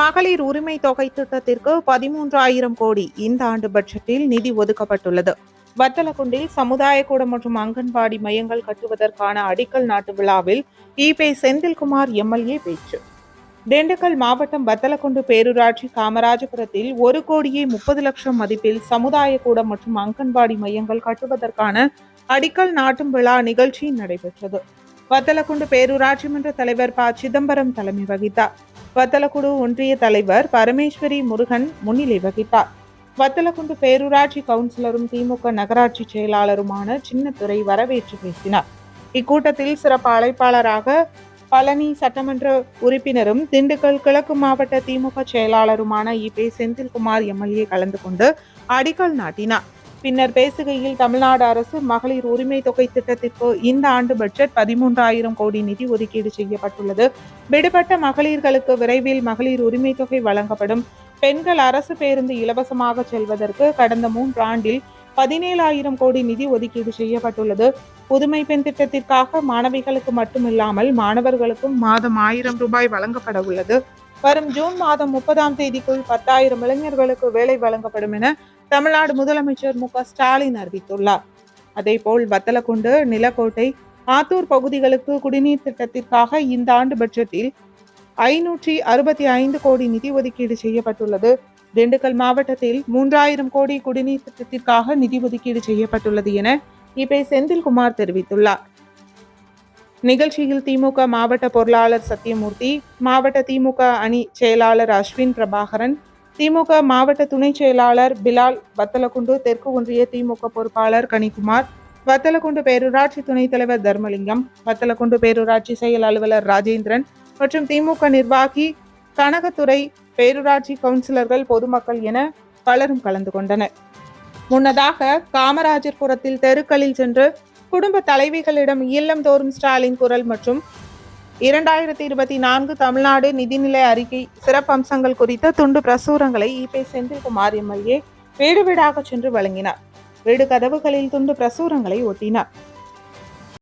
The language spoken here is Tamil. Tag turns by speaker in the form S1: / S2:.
S1: மகளிர் உரிமை தொகை திட்டத்திற்கு பதிமூன்றாயிரம் கோடி இந்த ஆண்டு பட்ஜெட்டில் நிதி ஒதுக்கப்பட்டுள்ளது. வத்தலக்குண்டில் சமுதாய கூடம் மற்றும் அங்கன்வாடி மையங்கள் கட்டுவதற்கான அடிக்கல் நாட்டு விழாவில் இபே செந்தில்குமார் எம்எல்ஏ பேச்சு. திண்டுக்கல் மாவட்டம் வத்தலக்குண்டு பேரூராட்சி காமராஜபுரத்தில் ஒரு கோடியே முப்பது லட்சம் மதிப்பில் சமுதாய கூடம் மற்றும் அங்கன்வாடி மையங்கள் கட்டுவதற்கான அடிக்கல் நாட்டும் விழா நிகழ்ச்சி நடைபெற்றது. வத்தலக்குண்டு பேரூராட்சி மன்ற தலைவர் ப. சிதம்பரம் தலைமை வகித்தார். வத்தலக்குடு ஒன்றிய தலைவர் பரமேஸ்வரி முருகன் முன்னிலை வகித்தார். வத்தலக்குண்டு பேரூராட்சி கவுன்சிலரும் திமுக நகராட்சி செயலாளருமான சின்னத்துறை வரவேற்று பேசினார். இக்கூட்டத்தில் சிறப்பு அழைப்பாளராக பழனி சட்டமன்ற உறுப்பினரும் திண்டுக்கல் கிழக்கு மாவட்ட திமுக செயலாளருமான இபே செந்தில்குமார் எம்எல்ஏ கலந்து கொண்டு அடிக்கல் நாட்டினார். பின்னர் பேசுகையில் தமிழ்நாடு அரசு மகளிர் உரிமை தொகை திட்டத்திற்கு இந்த ஆண்டு பட்ஜெட் பதிமூன்றாயிரம் கோடி நிதி ஒதுக்கீடு செய்யப்பட்டுள்ளது. விடுபட்ட மகளிர்களுக்கு விரைவில் மகளிர் உரிமை தொகை வழங்கப்படும். பெண்கள் அரசு பேருந்து இலவசமாக செல்வதற்கு கடந்த மூன்றாண்டில் பதினேழாயிரம் கோடி நிதி ஒதுக்கீடு செய்யப்பட்டுள்ளது. புதுமை பெண் திட்டத்திற்காக மாணவிகளுக்கு மட்டுமில்லாமல் மாணவர்களுக்கும் மாதம் ஆயிரம் ரூபாய் வழங்கப்பட உள்ளது. வரும் ஜூன் மாதம் முப்பதாம் தேதிக்குள் பத்தாயிரம் இளைஞர்களுக்கு வேலை வழங்கப்படும் என தமிழ்நாடு முதலமைச்சர் மு ஸ்டாலின் அறிவித்துள்ளார். அதேபோல் வத்தலக்குண்டு நிலக்கோட்டை ஆத்தூர் பகுதிகளுக்கு குடிநீர் திட்டத்திற்காக இந்த ஆண்டு பட்ஜெட்டில் ஐநூற்றி அறுபத்தி ஐந்து கோடி நிதி ஒதுக்கீடு செய்யப்பட்டுள்ளது. திண்டுக்கல் மாவட்டத்தில் மூன்றாயிரம் கோடி குடிநீர் திட்டத்திற்காக நிதி ஒதுக்கீடு செய்யப்பட்டுள்ளது என இபே செந்தில்குமார் தெரிவித்துள்ளார். நிகழ்ச்சியில் திமுக மாவட்ட பொருளாளர் சத்யமூர்த்தி மாவட்ட திமுக அணி செயலாளர் அஸ்வின் பிரபாகரன் திமுக மாவட்ட துணை செயலாளர் பிலால் வத்தலக்குண்டு தெற்கு ஒன்றிய திமுக பொறுப்பாளர் கனிக்குமார் வத்தலக்குண்டு பேரூராட்சி துணைத் தலைவர் தர்மலிங்கம் வத்தலக்குண்டு பேரூராட்சி செயல் அலுவலர் ராஜேந்திரன் மற்றும் திமுக நிர்வாகி கனகத்துறை பேரூராட்சி கவுன்சிலர்கள் பொதுமக்கள் என பலரும் கலந்து கொண்டனர். முன்னதாக காமராஜர்புரத்தில் தெருக்களில் சென்று குடும்ப தலைவிகளிடம் இல்லந்தோறும் ஸ்டாலின் குரல் மற்றும் இரண்டாயிரத்தி இருபத்தி நான்கு தமிழ்நாடு நிதிநிலை அறிக்கை சிறப்பம்சங்கள் குறித்த துண்டு பிரசுரங்களை இபே செந்தில்குமார் எம்எல்ஏ வீடு வீடாக சென்று வழங்கினார். வீடு கதவுகளில் துண்டு பிரசுரங்களை ஒட்டினார்.